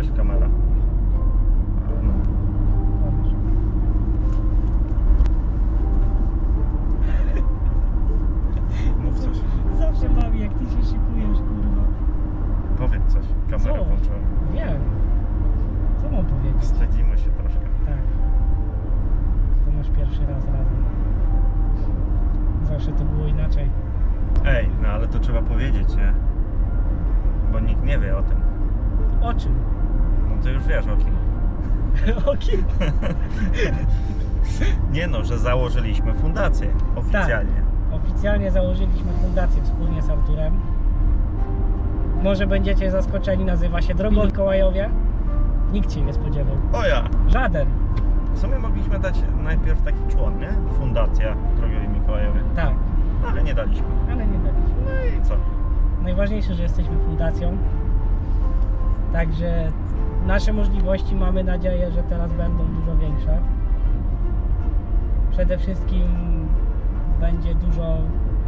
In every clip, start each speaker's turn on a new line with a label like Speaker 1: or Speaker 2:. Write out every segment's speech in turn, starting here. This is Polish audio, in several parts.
Speaker 1: zmniejszona, wiesz, kamera. A, No. Mów coś.
Speaker 2: Zawsze bawi, jak ty się szykujesz, kurwa.
Speaker 1: Powiedz coś. Kamerę
Speaker 2: Co?
Speaker 1: włączyłem.
Speaker 2: Wiem. Co mam powiedzieć?
Speaker 1: Wstydzimy się troszkę.
Speaker 2: Tak. To nasz pierwszy raz razem. Zawsze to było inaczej.
Speaker 1: Ej, no ale to trzeba powiedzieć, nie? Bo nikt nie wie o tym.
Speaker 2: O czym?
Speaker 1: No to już wiesz o kim.
Speaker 2: o kim?
Speaker 1: Nie no, że założyliśmy fundację oficjalnie.
Speaker 2: Oficjalnie założyliśmy fundację wspólnie z Arturem. Może będziecie zaskoczeni, nazywa się Drogo Mikołajowie. Nikt się nie spodziewał.
Speaker 1: O ja!
Speaker 2: Żaden.
Speaker 1: W sumie mogliśmy dać najpierw taki człon, nie? Fundacja Drogowi Mikołajowie.
Speaker 2: Tak,
Speaker 1: Ale nie daliśmy.
Speaker 2: ale nie daliśmy.
Speaker 1: No i co?
Speaker 2: Najważniejsze, że jesteśmy fundacją. Także nasze możliwości mamy nadzieję, że teraz będą dużo większe. Przede wszystkim będzie dużo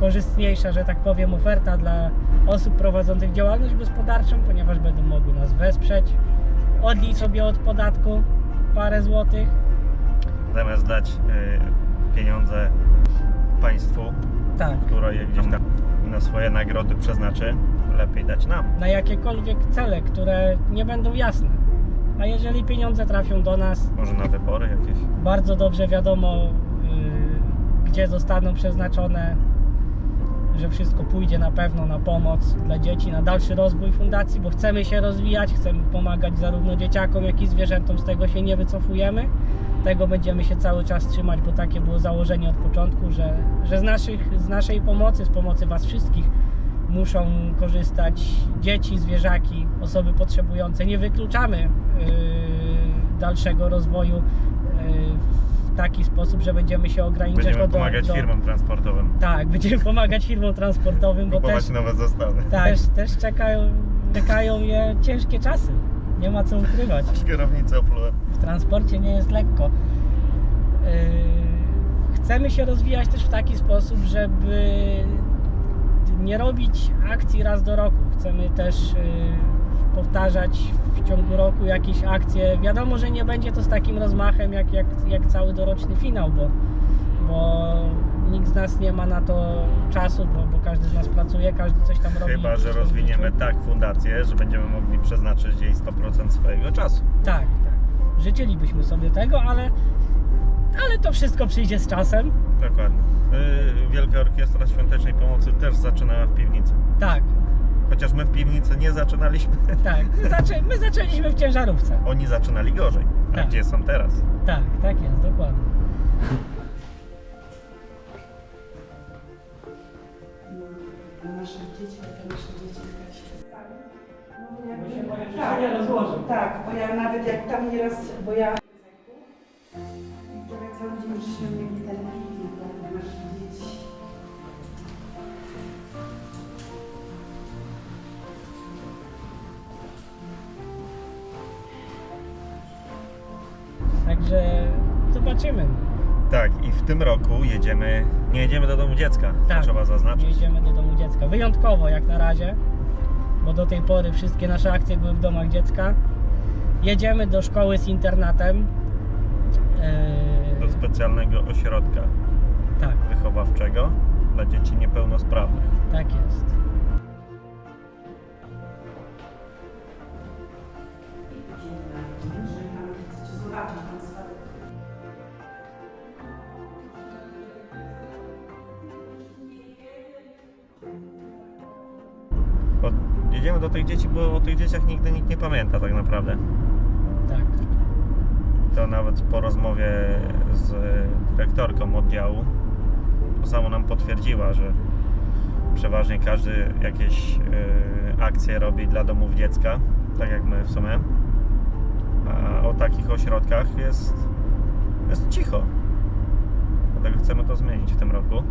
Speaker 2: korzystniejsza, że tak powiem, oferta dla osób prowadzących działalność gospodarczą, ponieważ będą mogły nas wesprzeć. Odlicz sobie od podatku parę złotych.
Speaker 1: Zamiast dać y, pieniądze państwu,
Speaker 2: Tak.
Speaker 1: które je gdzieś tam na swoje nagrody przeznaczy, lepiej dać nam.
Speaker 2: na jakiekolwiek cele, które nie będą jasne. A jeżeli pieniądze trafią do nas,
Speaker 1: Może na wybory jakieś.
Speaker 2: bardzo dobrze wiadomo, gdzie zostaną przeznaczone, że wszystko pójdzie na pewno na pomoc dla dzieci, na dalszy rozwój fundacji, bo chcemy się rozwijać, chcemy pomagać zarówno dzieciakom, jak i zwierzętom, z tego się nie wycofujemy. Tego będziemy się cały czas trzymać, bo takie było założenie od początku, że, że z, naszych, z naszej pomocy, z pomocy Was wszystkich muszą korzystać dzieci, zwierzaki, osoby potrzebujące. Nie wykluczamy yy, dalszego rozwoju yy, w taki sposób, że będziemy się ograniczać
Speaker 1: Będziemy
Speaker 2: do,
Speaker 1: pomagać
Speaker 2: do,
Speaker 1: firmom transportowym.
Speaker 2: Tak, będziemy pomagać firmom transportowym, bo
Speaker 1: Kupować
Speaker 2: też,
Speaker 1: nowe zestawy.
Speaker 2: tak, też, też czekają, czekają je ciężkie czasy. Nie ma co ukrywać.
Speaker 1: Kierownicę oplułem.
Speaker 2: W transporcie nie jest lekko. Yy, Chcemy się rozwijać też w taki sposób, żeby nie robić akcji raz do roku. Chcemy też yy, powtarzać w ciągu roku jakieś akcje. Wiadomo, że nie będzie to z takim rozmachem jak, jak, jak cały doroczny finał, bo, bo nikt z nas nie ma na to czasu, bo, bo każdy z nas pracuje, każdy coś tam robi.
Speaker 1: Chyba, że rozwiniemy
Speaker 2: życiu.
Speaker 1: tak fundację, że będziemy mogli przeznaczyć jej 100% swojego czasu.
Speaker 2: Tak, tak. Życzylibyśmy sobie tego, ale, ale to wszystko przyjdzie z czasem.
Speaker 1: Dokładnie. Yy, Wielka Orkiestra Świątecznej Pomocy też zaczynała w piwnicy.
Speaker 2: Tak,
Speaker 1: Chociaż my w piwnicy nie zaczynaliśmy,
Speaker 2: tak. My, zaczę, my zaczęliśmy w ciężarówce.
Speaker 1: oni zaczynali gorzej. A
Speaker 2: Tak.
Speaker 1: gdzie są teraz?
Speaker 2: Tak, tak jest, dokładnie.
Speaker 3: Nasze dzieci, nasze dzieci tak się...
Speaker 2: Się boję, że
Speaker 3: Tak. Tak, bo ja nawet jak tam nieraz, bo ja...
Speaker 2: zobaczymy.
Speaker 1: Tak, i w tym roku jedziemy, nie jedziemy do domu dziecka, to
Speaker 2: Tak,
Speaker 1: trzeba
Speaker 2: nie
Speaker 1: zaznaczyć.
Speaker 2: jedziemy do domu dziecka. Wyjątkowo jak na razie, bo do tej pory wszystkie nasze akcje były w domach dziecka. Jedziemy do szkoły z internatem. Eee,
Speaker 1: Do specjalnego ośrodka
Speaker 2: tak,
Speaker 1: wychowawczego dla dzieci niepełnosprawnych.
Speaker 2: tak jest.
Speaker 1: Jedziemy do tych dzieci, bo o tych dzieciach nigdy nikt nie pamięta tak naprawdę.
Speaker 2: Tak.
Speaker 1: To nawet po rozmowie z dyrektorką oddziału to samo nam potwierdziła, że przeważnie każdy jakieś y, akcje robi dla domów dziecka, tak jak my w sumie. A o takich ośrodkach jest, jest cicho. Dlatego chcemy to zmienić w tym roku.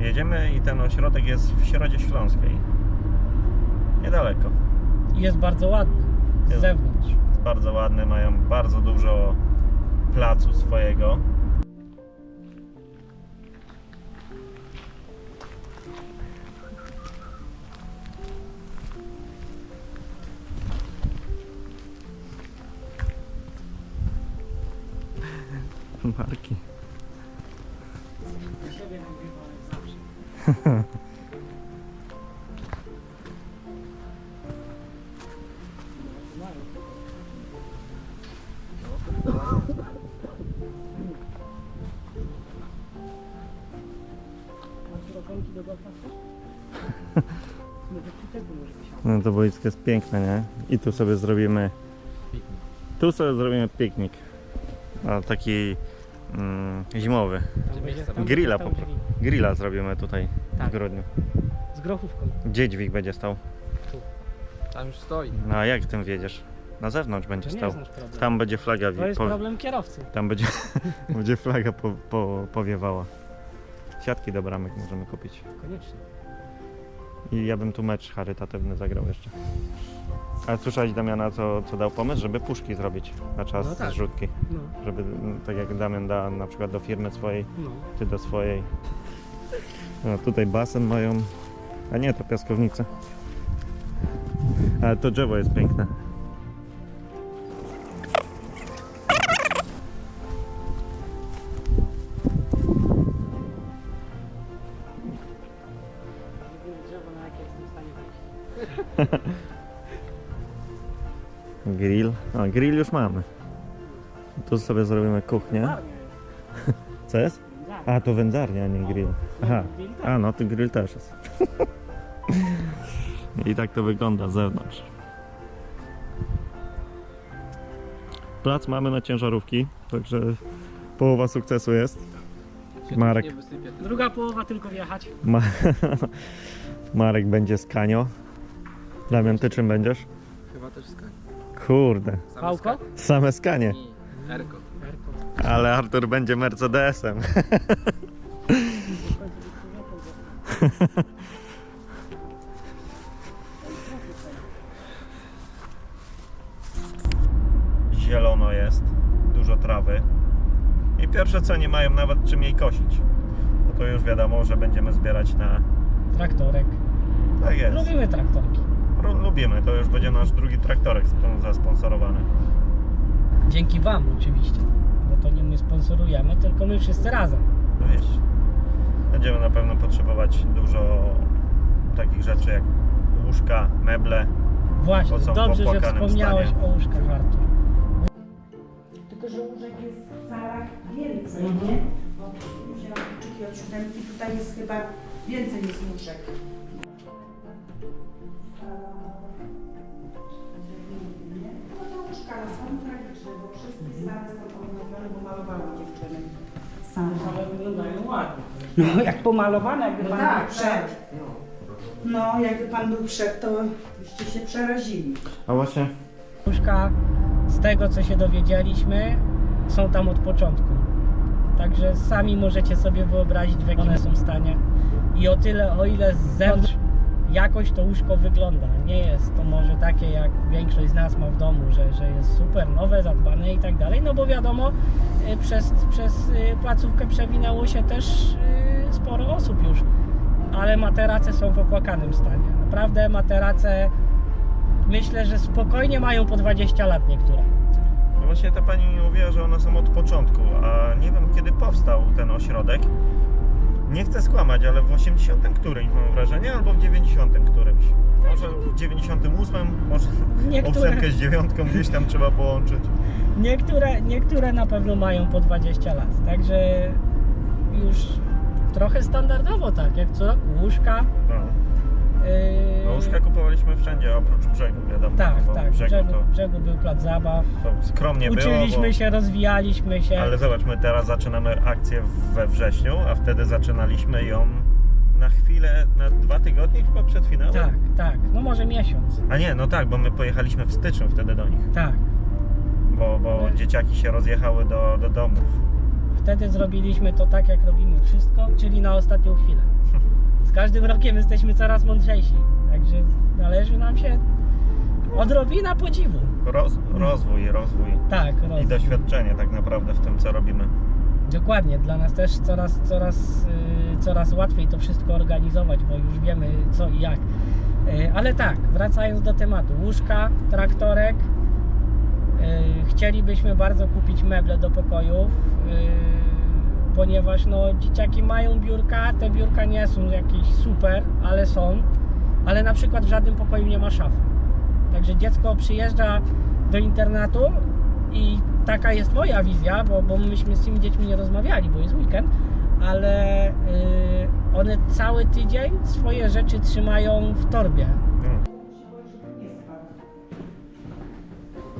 Speaker 1: Jedziemy i ten ośrodek jest w Środzie Śląskiej daleko.
Speaker 2: I jest bardzo ładny z
Speaker 1: jest,
Speaker 2: zewnątrz.
Speaker 1: Jest bardzo ładny, mają bardzo dużo placu swojego. Marki.
Speaker 2: Do golfa.
Speaker 1: No to boisko jest piękne, nie? I tu sobie zrobimy. Tu sobie zrobimy piknik. A taki mm, zimowy. Grilla po prostu. Grilla zrobimy tutaj
Speaker 2: Tak.
Speaker 1: w grudniu.
Speaker 2: Z grochówką.
Speaker 1: Gdzie dźwig będzie stał?
Speaker 4: Tam już stoi.
Speaker 1: No a jak tym wiedziesz? Na zewnątrz będzie
Speaker 2: To nie
Speaker 1: stał.
Speaker 2: jest nasz problem.
Speaker 1: Tam będzie flaga.
Speaker 2: To jest
Speaker 1: po-
Speaker 2: problem kierowcy.
Speaker 1: Tam będzie, będzie flaga po, po, powiewała. Siatki do bramek możemy kupić.
Speaker 2: Koniecznie.
Speaker 1: I ja bym tu mecz charytatywny zagrał jeszcze. Ale słyszałeś Damiana, co, co dał pomysł, żeby puszki zrobić na czas
Speaker 2: No tak.
Speaker 1: zrzutki.
Speaker 2: No,
Speaker 1: Żeby, tak jak Damian da na przykład do firmy swojej,
Speaker 2: no.
Speaker 1: ty do swojej. No, tutaj basen mają, a nie, to piaskownica. Ale to drzewo jest piękne. A, grill już mamy. Tu sobie zrobimy kuchnię. Co jest?
Speaker 2: Wędzarnia.
Speaker 1: A, to wędzarnia, a nie grill. Aha.
Speaker 2: Tak.
Speaker 1: A, no to grill też jest. I tak to wygląda z zewnątrz. Plac mamy na ciężarówki, także połowa sukcesu jest. Marek.
Speaker 2: Druga połowa tylko wjechać.
Speaker 1: Ma... Marek będzie z Kanio. Damian, ty czym będziesz?
Speaker 4: Chyba też skak.
Speaker 1: Kurde,
Speaker 4: Same
Speaker 2: Pałko?
Speaker 4: skak.
Speaker 1: same Skanie.
Speaker 4: Erko.
Speaker 1: Ale Artur będzie Mercedesem. Zielono jest, dużo trawy. I pierwsze co nie mają nawet czym jej kosić. No to już wiadomo, że będziemy zbierać na.
Speaker 2: Traktorek.
Speaker 1: Tak jest.
Speaker 2: Lubimy traktorki.
Speaker 1: Ru- Lubimy, to już będzie nasz drugi traktorek sp- zasponsorowany.
Speaker 2: Dzięki Wam oczywiście. Bo to nie my sponsorujemy, tylko my wszyscy razem.
Speaker 1: No wiesz, będziemy na pewno potrzebować dużo takich rzeczy jak łóżka, meble.
Speaker 2: Właśnie, dobrze, że wspomniałeś
Speaker 1: stanie.
Speaker 2: o łóżkach, Artur.
Speaker 3: Tylko, że łóżek jest w salach więcej,
Speaker 2: Mhm.
Speaker 3: nie? Bo wzięłam kluczyki od siódemki, tutaj jest chyba więcej niż łóżek. No łóżka no, są tragiczne, bo wszystkie sale są odnowione, bo malowały dziewczyny. Same.
Speaker 2: Ale wyglądają ładnie.
Speaker 3: No, jak pomalowane, jakby
Speaker 2: No
Speaker 3: pan
Speaker 2: tak,
Speaker 3: był przed. No, jakby pan był przed, to byście się przerazili.
Speaker 1: A właśnie.
Speaker 2: Łóżka, z tego co się dowiedzieliśmy, są tam od początku. Także sami możecie sobie wyobrazić, w jakim one są stanie. I o tyle, o ile z zewnątrz jakoś to łóżko wygląda. Nie jest to może takie, jak większość z nas ma w domu, że, że jest super nowe, zadbane i tak dalej. No bo wiadomo, y, przez, przez y, placówkę przewinęło się też y, sporo osób już. Ale materace są w opłakanym stanie. Naprawdę materace myślę, że spokojnie mają po 20 lat niektóre.
Speaker 1: No właśnie ta pani mi mówiła, że one są od początku, a nie wiem kiedy powstał ten ośrodek. Nie chcę skłamać, ale w 80 którymś mam wrażenie, albo w 90 którymś. Może w 98, może
Speaker 2: Niektóre,
Speaker 1: ósemkę z dziewiątką gdzieś tam trzeba połączyć.
Speaker 2: niektóre, niektóre na pewno mają po 20 lat. Także już trochę standardowo tak, jak co roku łóżka.
Speaker 1: No.
Speaker 2: Yy,
Speaker 1: No łóżka kupowaliśmy wszędzie, oprócz brzegu, wiadomo.
Speaker 2: Tak,
Speaker 1: bo
Speaker 2: tak.
Speaker 1: brzegu
Speaker 2: brzegu,
Speaker 1: to,
Speaker 2: brzegu był plac zabaw.
Speaker 1: skromnie
Speaker 2: Uczyliśmy
Speaker 1: było,
Speaker 2: się, rozwijaliśmy się.
Speaker 1: bo, ale zobacz, my teraz zaczynamy akcję we wrześniu, a wtedy zaczynaliśmy ją na chwilę, na dwa tygodnie chyba przed finałem.
Speaker 2: Tak, tak. No może miesiąc.
Speaker 1: A nie, no tak, bo my pojechaliśmy w styczniu wtedy do nich,
Speaker 2: Tak.
Speaker 1: bo, bo
Speaker 2: Ale-
Speaker 1: dzieciaki się rozjechały do, do domów.
Speaker 2: Wtedy zrobiliśmy to tak, jak robimy wszystko, czyli na ostatnią chwilę. Z każdym rokiem jesteśmy coraz mądrzejsi. Także należy nam się odrobina podziwu.
Speaker 1: Roz, rozwój, rozwój
Speaker 2: Tak,
Speaker 1: i
Speaker 2: roz...
Speaker 1: doświadczenie tak naprawdę w tym, co robimy.
Speaker 2: dokładnie. Dla nas też coraz, coraz, yy, coraz łatwiej to wszystko organizować, bo już wiemy co i jak. Yy, ale tak, wracając do tematu. Łóżka, traktorek, Chcielibyśmy bardzo kupić meble do pokojów, yy, ponieważ no, dzieciaki mają biurka, te biurka nie są jakieś super, ale są, ale na przykład w żadnym pokoju nie ma szafy. Także dziecko przyjeżdża do internatu i taka jest moja wizja, bo, bo myśmy z tymi dziećmi nie rozmawiali, bo jest weekend, ale yy, one cały tydzień swoje rzeczy trzymają w torbie.
Speaker 1: Mm.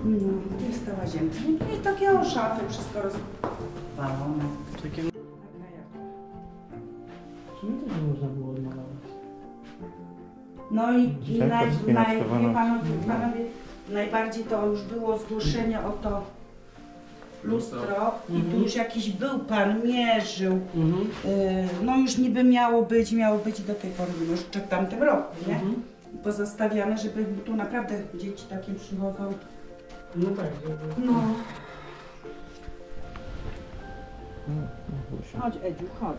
Speaker 3: No, tu jest ta łazienka. I takie o szafy, wszystko rozwalone.
Speaker 2: Takie...
Speaker 3: Taka jak.
Speaker 2: Czemu to nie można było odmalować?
Speaker 3: No i, naj, naj, wie panowie, panowie, najbardziej to już było zgłoszenie o to lustro i tu
Speaker 2: Mhm.
Speaker 3: już jakiś był pan, mierzył.
Speaker 2: Mhm.
Speaker 3: Yy, no już niby miało być, miało być i do tej pory, no jeszcze w tamtym roku, nie?
Speaker 2: Mhm.
Speaker 3: Pozostawiane, żeby tu naprawdę dzieci takie przychodzą.
Speaker 2: No tak, żeby...
Speaker 3: No. Chodź Edziu, chodź.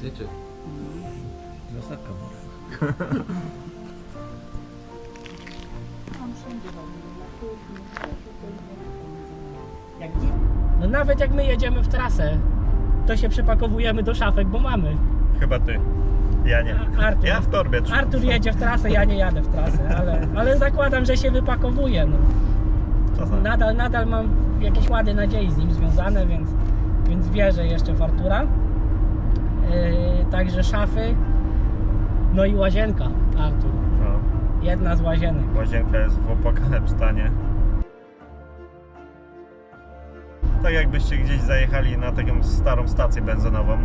Speaker 4: Syczy.
Speaker 1: Zostawka.
Speaker 3: Tam wszędzie chodzi, na kuchni, Jak dzieci.
Speaker 2: No nawet jak my jedziemy w trasę, to się przepakowujemy do szafek, bo mamy.
Speaker 1: Chyba ty. Ja nie.
Speaker 2: Artur.
Speaker 1: Ja w torbie.
Speaker 2: Artur jedzie w trasę, ja nie jadę w trasę, ale, ale zakładam, że się wypakowuje. No.
Speaker 1: Czasami.
Speaker 2: Nadal, nadal mam jakieś łady nadziei z nim związane, więc, więc wierzę jeszcze w Artura. Yy, także szafy, no i łazienka, Artur.
Speaker 1: No.
Speaker 2: Jedna z łazienek.
Speaker 1: Łazienka jest w opłakanym stanie. Tak jakbyście gdzieś zajechali na taką starą stację benzynową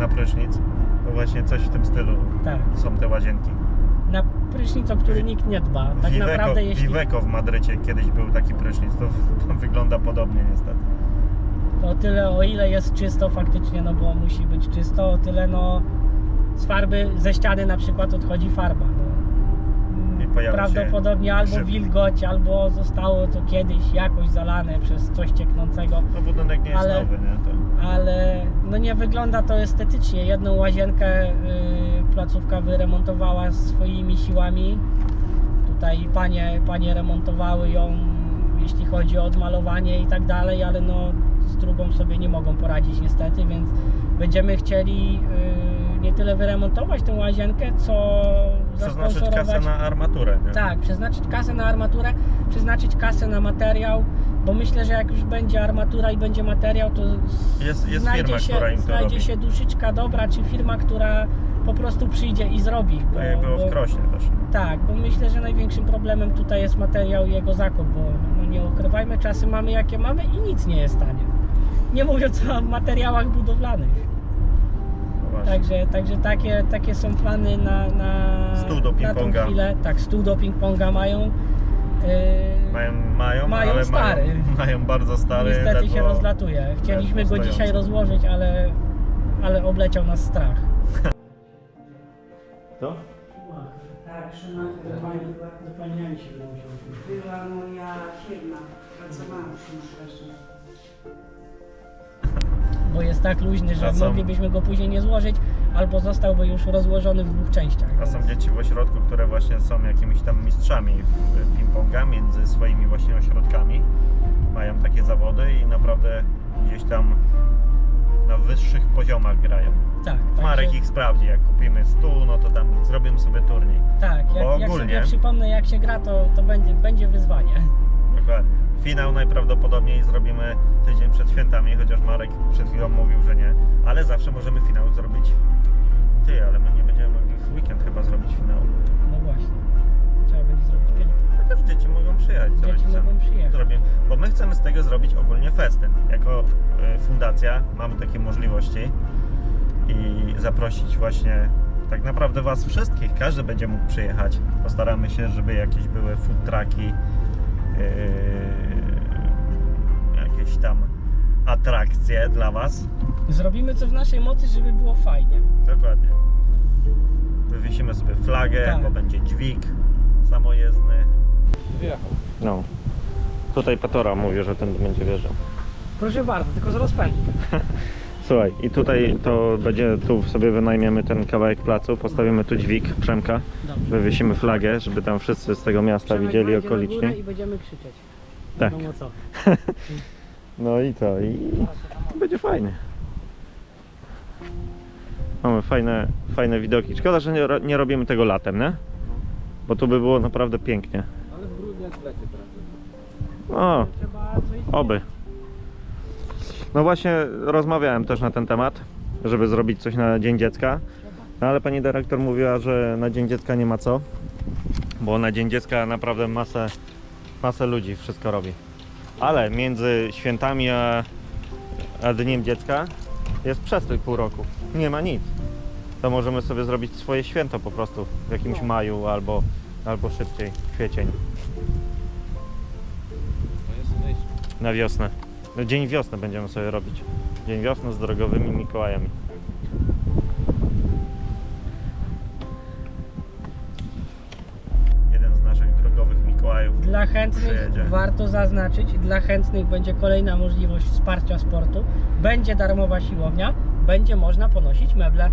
Speaker 1: na prysznic, to właśnie coś w tym stylu
Speaker 2: Tak.
Speaker 1: są te łazienki.
Speaker 2: Na prysznic, o który nikt nie dba. Tak naprawdę jeśli
Speaker 1: Viveco w Madrycie kiedyś był taki prysznic, to, to wygląda podobnie niestety.
Speaker 2: o tyle, o ile jest czysto faktycznie, no bo musi być czysto, o tyle no z farby, ze ściany na przykład odchodzi farba. No. Prawdopodobnie albo
Speaker 1: grzyb.
Speaker 2: wilgoć, albo zostało to kiedyś jakoś zalane przez coś cieknącego,
Speaker 1: No budynek nie jest
Speaker 2: ale-
Speaker 1: nowy, nie? To...
Speaker 2: ale no nie wygląda to estetycznie. Jedną łazienkę y, placówka wyremontowała swoimi siłami. Tutaj panie, panie remontowały ją, jeśli chodzi o odmalowanie i tak dalej, ale no z drugą sobie nie mogą poradzić niestety, więc będziemy chcieli y, nie tyle wyremontować tę łazienkę, co
Speaker 1: Przeznaczyć kasę na armaturę, nie?
Speaker 2: tak, przeznaczyć kasę na armaturę, przeznaczyć kasę na materiał, bo myślę, że jak już będzie armatura i będzie materiał, to
Speaker 1: Jest, jest
Speaker 2: znajdzie,
Speaker 1: firma,
Speaker 2: się,
Speaker 1: która im to
Speaker 2: znajdzie
Speaker 1: robi.
Speaker 2: się duszyczka dobra, czy firma, która po prostu przyjdzie i zrobi. Bo,
Speaker 1: Tak było
Speaker 2: bo,
Speaker 1: w Krośnie też.
Speaker 2: tak, bo myślę, że największym problemem tutaj jest materiał i jego zakup, bo no nie ukrywajmy, czasy mamy jakie mamy i nic nie jest tanie. Nie mówiąc o materiałach budowlanych.
Speaker 1: Właśnie.
Speaker 2: Także, także takie, takie są plany na, na,
Speaker 1: Stół do
Speaker 2: na tą
Speaker 1: ping-ponga.
Speaker 2: chwilę. Tak, stół do ping-ponga mają. Yy,
Speaker 1: Mają, mają,
Speaker 2: Mają
Speaker 1: ale
Speaker 2: stary.
Speaker 1: Mają, mają bardzo stary.
Speaker 2: Niestety się
Speaker 1: ledwo-
Speaker 2: rozlatuje. Chcieliśmy
Speaker 1: ledwo
Speaker 2: go dzisiaj rozłożyć, ale, ale obleciał nas strach.
Speaker 1: Co?
Speaker 3: Tak, Schumacher była,
Speaker 2: Zapomniałem się, że
Speaker 3: była moja firma. Pracowałam w Schumacherze.
Speaker 2: Bo jest tak luźny, że
Speaker 1: są-
Speaker 2: moglibyśmy go później nie złożyć, albo zostałby już rozłożony w dwóch częściach.
Speaker 1: A są dzieci w ośrodku, które właśnie są jakimiś tam mistrzami ping-ponga między swoimi właśnie ośrodkami. Mają takie zawody i naprawdę gdzieś tam na wyższych poziomach grają.
Speaker 2: Tak,
Speaker 1: Marek
Speaker 2: także-
Speaker 1: ich sprawdzi, jak kupimy stół, no to tam zrobimy sobie turniej.
Speaker 2: Tak,
Speaker 1: bo
Speaker 2: jak, jak
Speaker 1: ogólnie-
Speaker 2: sobie przypomnę jak się gra, to, to będzie, będzie wyzwanie.
Speaker 1: Dokładnie. Finał najprawdopodobniej zrobimy tydzień przed świętami, chociaż Marek przed chwilą mówił, że nie. Ale zawsze możemy finał zrobić. Ty, ale my nie będziemy mogli w weekend chyba zrobić finału.
Speaker 2: No właśnie. Trzeba będzie zrobić piętno.
Speaker 1: Chociaż dzieci mogą przyjechać z
Speaker 2: Dzieci
Speaker 1: rodzicami.
Speaker 2: mogą przyjechać.
Speaker 1: Zrobimy, bo my chcemy z tego zrobić ogólnie festyn. Jako e, fundacja mamy takie możliwości i zaprosić właśnie tak naprawdę Was wszystkich. Każdy będzie mógł przyjechać. Postaramy się, żeby jakieś były food trucki, jakieś tam atrakcje dla Was.
Speaker 2: Zrobimy co w naszej mocy, żeby było fajnie.
Speaker 1: Dokładnie. Wywiesimy sobie flagę,
Speaker 2: Tak.
Speaker 1: bo będzie dźwig samojezdny.
Speaker 4: Wyjechał.
Speaker 1: No. Tutaj Patora mówi, że ten będzie wjeżdżał.
Speaker 2: Proszę bardzo, tylko z rozpędu.
Speaker 1: Słuchaj, i tutaj to będzie, tu sobie wynajmiemy ten kawałek placu, postawimy tu dźwig Przemka,
Speaker 2: Dobrze.
Speaker 1: wywiesimy flagę, żeby tam wszyscy z tego miasta
Speaker 2: Przemek
Speaker 1: widzieli
Speaker 2: wejdzie na
Speaker 1: okolicznie.
Speaker 2: I będziemy krzyczeć.
Speaker 1: Tak.
Speaker 2: Wiadomo co.
Speaker 1: No i to, i będzie fajnie. Mamy fajne, fajne widoki. Szkoda, że nie, ro- nie robimy tego latem, nie? Bo tu by było naprawdę pięknie.
Speaker 4: Ale w grudniu jak lecie
Speaker 2: Trzeba coś
Speaker 1: oby. No właśnie rozmawiałem też na ten temat, żeby zrobić coś na Dzień Dziecka. No ale pani dyrektor mówiła, że na Dzień Dziecka nie ma co, bo na Dzień Dziecka naprawdę masę, masę ludzi wszystko robi. Ale między świętami a, a Dniem Dziecka jest przestój pół roku. Nie ma nic. To możemy sobie zrobić swoje święto po prostu w jakimś maju albo, albo szybciej, kwiecień,
Speaker 4: To jest myśl.
Speaker 1: na wiosnę. No, Dzień wiosny będziemy sobie robić. Dzień wiosny z drogowymi Mikołajami.
Speaker 2: Chętnych warto zaznaczyć, dla chętnych będzie kolejna możliwość wsparcia sportu. Będzie darmowa siłownia, będzie można ponosić meble.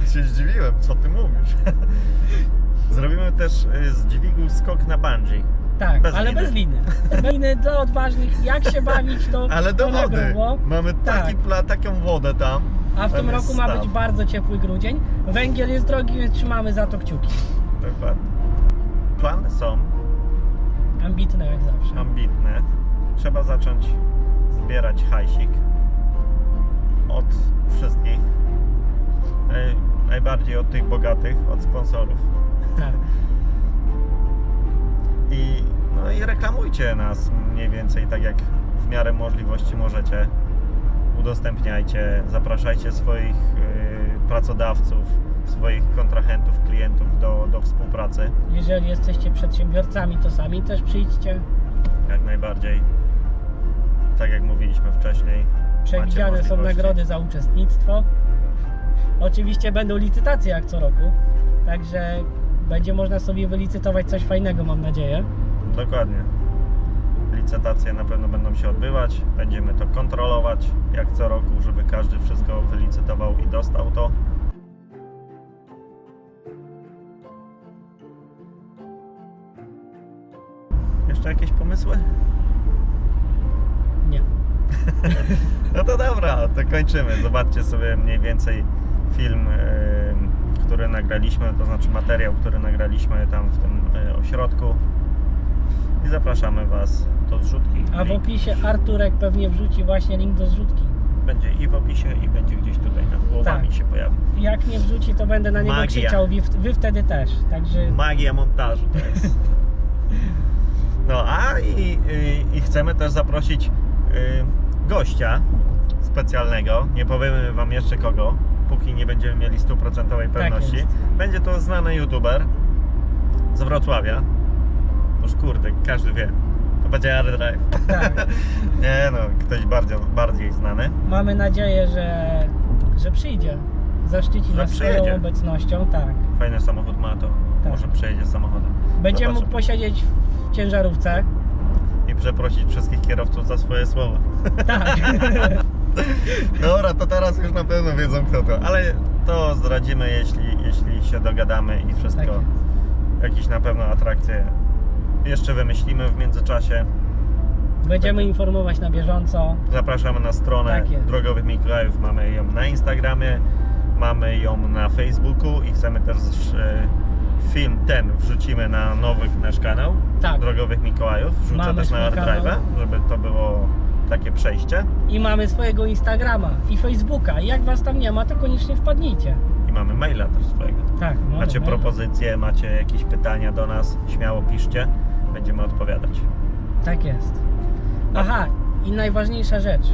Speaker 1: się zdziwiłem, co ty mówisz. Zrobimy też y, z dźwigu skok na bungee.
Speaker 2: Tak,
Speaker 1: Bez
Speaker 2: ale
Speaker 1: liny.
Speaker 2: bez liny. Bez liny dla odważnych, jak się bawić to
Speaker 1: Ale do
Speaker 2: to
Speaker 1: wody. Mamy
Speaker 2: Tak.
Speaker 1: taki pla, taką wodę tam.
Speaker 2: A w
Speaker 1: Tam
Speaker 2: tym roku ma być bardzo ciepły grudzień. Węgiel jest drogi, więc trzymamy za to kciuki.
Speaker 1: Dokładnie. Plany są
Speaker 2: Ambitne jak zawsze.
Speaker 1: ambitne. Trzeba zacząć zbierać hajsik od wszystkich. Naj- Najbardziej od tych bogatych, od sponsorów.
Speaker 2: Tak.
Speaker 1: I, no i reklamujcie nas mniej więcej tak jak w miarę możliwości możecie. Udostępniajcie, zapraszajcie swoich y, pracodawców, swoich kontrahentów, klientów do, do współpracy.
Speaker 2: Jeżeli jesteście przedsiębiorcami, to sami też przyjdźcie.
Speaker 1: Jak najbardziej. Tak jak mówiliśmy wcześniej.
Speaker 2: Przewidziane są nagrody za uczestnictwo. Oczywiście będą licytacje jak co roku, także będzie można sobie wylicytować coś fajnego, mam nadzieję.
Speaker 1: Dokładnie. Licytacje na pewno będą się odbywać. Będziemy to kontrolować jak co roku, żeby każdy wszystko wylicytował i dostał to. Jakieś pomysły?
Speaker 2: Nie.
Speaker 1: No to dobra, to kończymy. Zobaczcie sobie mniej więcej film, yy, który nagraliśmy, to znaczy materiał, który nagraliśmy tam w tym yy, ośrodku. I zapraszamy Was do zrzutki.
Speaker 2: A w opisie Arturek pewnie wrzuci właśnie link do zrzutki.
Speaker 1: Będzie i w opisie, i będzie gdzieś tutaj nad głowami
Speaker 2: Tak.
Speaker 1: się pojawi.
Speaker 2: Jak nie wrzuci, to będę na niego
Speaker 1: Magia.
Speaker 2: krzyczał, wy, wy wtedy też. Także
Speaker 1: Magia montażu to jest. No a i, i, i chcemy też zaprosić y, gościa specjalnego. Nie powiemy Wam jeszcze kogo, póki nie będziemy mieli stuprocentowej pewności.
Speaker 2: jest.
Speaker 1: Będzie to znany youtuber z Wrocławia. Już kurde, każdy wie. To będzie Hard Drive.
Speaker 2: tak,
Speaker 1: Nie no, ktoś bardziej, bardziej znany.
Speaker 2: mamy nadzieję, że, że przyjdzie. Zaszczyci
Speaker 1: Że
Speaker 2: nas swoją obecnością, tak.
Speaker 1: Fajny samochód ma to.
Speaker 2: Tak.
Speaker 1: Może przejedzie samochodem.
Speaker 2: Będzie mógł
Speaker 1: Zobaczymy.
Speaker 2: posiedzieć w ciężarówce.
Speaker 1: I przeprosić wszystkich kierowców za swoje słowa.
Speaker 2: Tak.
Speaker 1: Dobra, to teraz już na pewno wiedzą kto to, ale to zdradzimy, jeśli, jeśli się dogadamy i wszystko.
Speaker 2: Tak.
Speaker 1: Jakieś na pewno atrakcje jeszcze wymyślimy w międzyczasie.
Speaker 2: Będziemy informować na bieżąco.
Speaker 1: Zapraszamy na stronę
Speaker 2: Tak.
Speaker 1: Drogowych Mikołajów. Mamy ją na Instagramie, mamy ją na Facebooku i chcemy też e, film ten wrzucimy na nowy nasz kanał
Speaker 2: Tak.
Speaker 1: Drogowych Mikołajów. Wrzucę
Speaker 2: Mamy
Speaker 1: też na
Speaker 2: swój
Speaker 1: Hard
Speaker 2: kanał.
Speaker 1: Drive'a, żeby to było takie przejście.
Speaker 2: I mamy swojego Instagrama i Facebooka. I jak was tam nie ma, to koniecznie wpadnijcie.
Speaker 1: I mamy maila też swojego.
Speaker 2: Tak,
Speaker 1: Macie
Speaker 2: maila.
Speaker 1: propozycje, macie jakieś pytania do nas, śmiało piszcie, będziemy odpowiadać.
Speaker 2: Tak jest. Aha, i najważniejsza rzecz.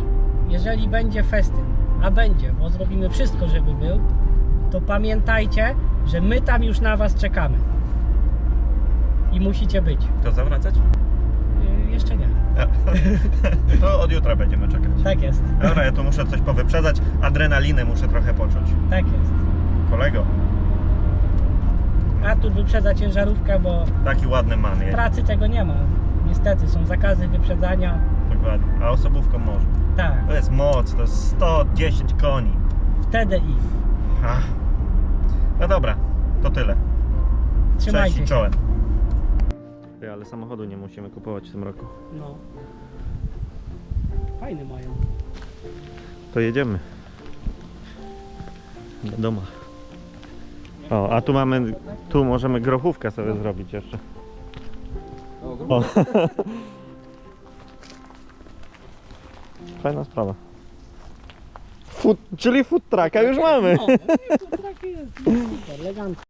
Speaker 2: Jeżeli będzie festyn, a będzie, bo zrobimy wszystko, żeby był, to pamiętajcie, że my tam już na was czekamy. I musicie być.
Speaker 1: To zawracać?
Speaker 2: Yy, jeszcze nie.
Speaker 1: To od jutra będziemy czekać.
Speaker 2: Tak jest.
Speaker 1: Dobra, ja tu muszę coś powyprzedzać. Adrenalinę muszę trochę poczuć.
Speaker 2: Tak jest.
Speaker 1: Kolego,
Speaker 2: Artur wyprzedza ciężarówkę, bo
Speaker 1: taki ładny man
Speaker 2: w
Speaker 1: jest.
Speaker 2: pracy tego nie ma. Niestety są zakazy wyprzedzania.
Speaker 1: Dokładnie. A osobówką może.
Speaker 2: Tak,
Speaker 1: To jest moc, to jest 110 koni.
Speaker 2: w TDI.
Speaker 1: Ach. No dobra, to tyle.
Speaker 2: Trzymajcie
Speaker 1: Cześć i
Speaker 2: się.
Speaker 1: czołem. Ty, ale samochodu nie musimy kupować w tym roku.
Speaker 2: No. Fajne mają.
Speaker 1: To jedziemy. Do domu. O, a tu mamy, tu możemy grochówkę sobie zrobić jeszcze.
Speaker 4: O,
Speaker 1: O.
Speaker 4: grubo.
Speaker 1: Fajna sprawa. Food, czyli food trucka już mamy.
Speaker 2: No, to taki jest, jest super, elegancko.